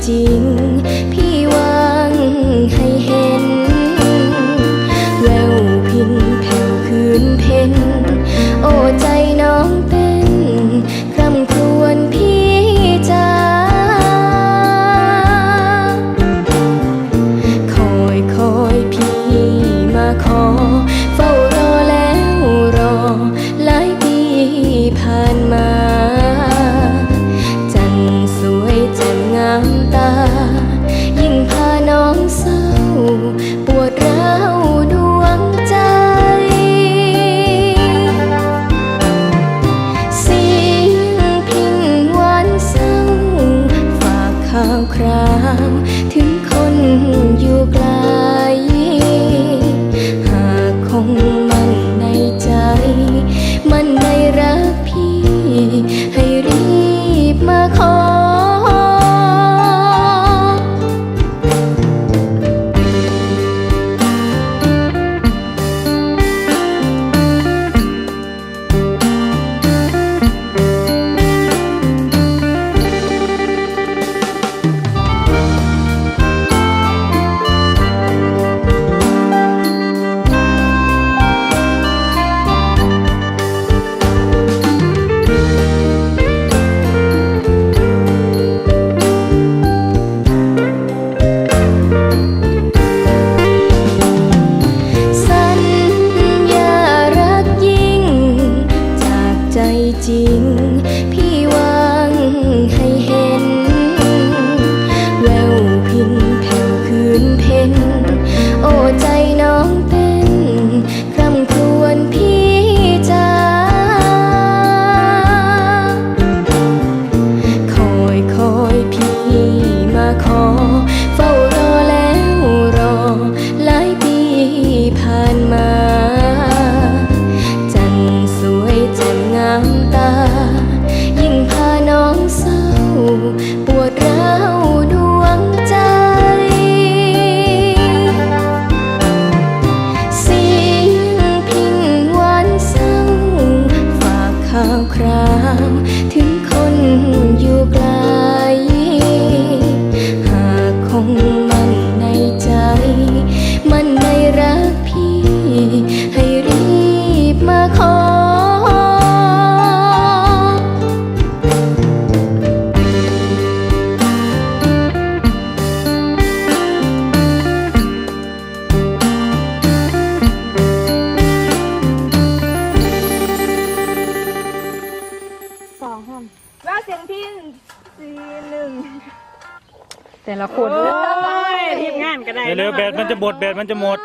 静。 คราวถึง 天上。away แต่ละคนยทีมงานก็ได้เดี๋ยวร็วๆแบตมันจะหมดแบตมันจะหมด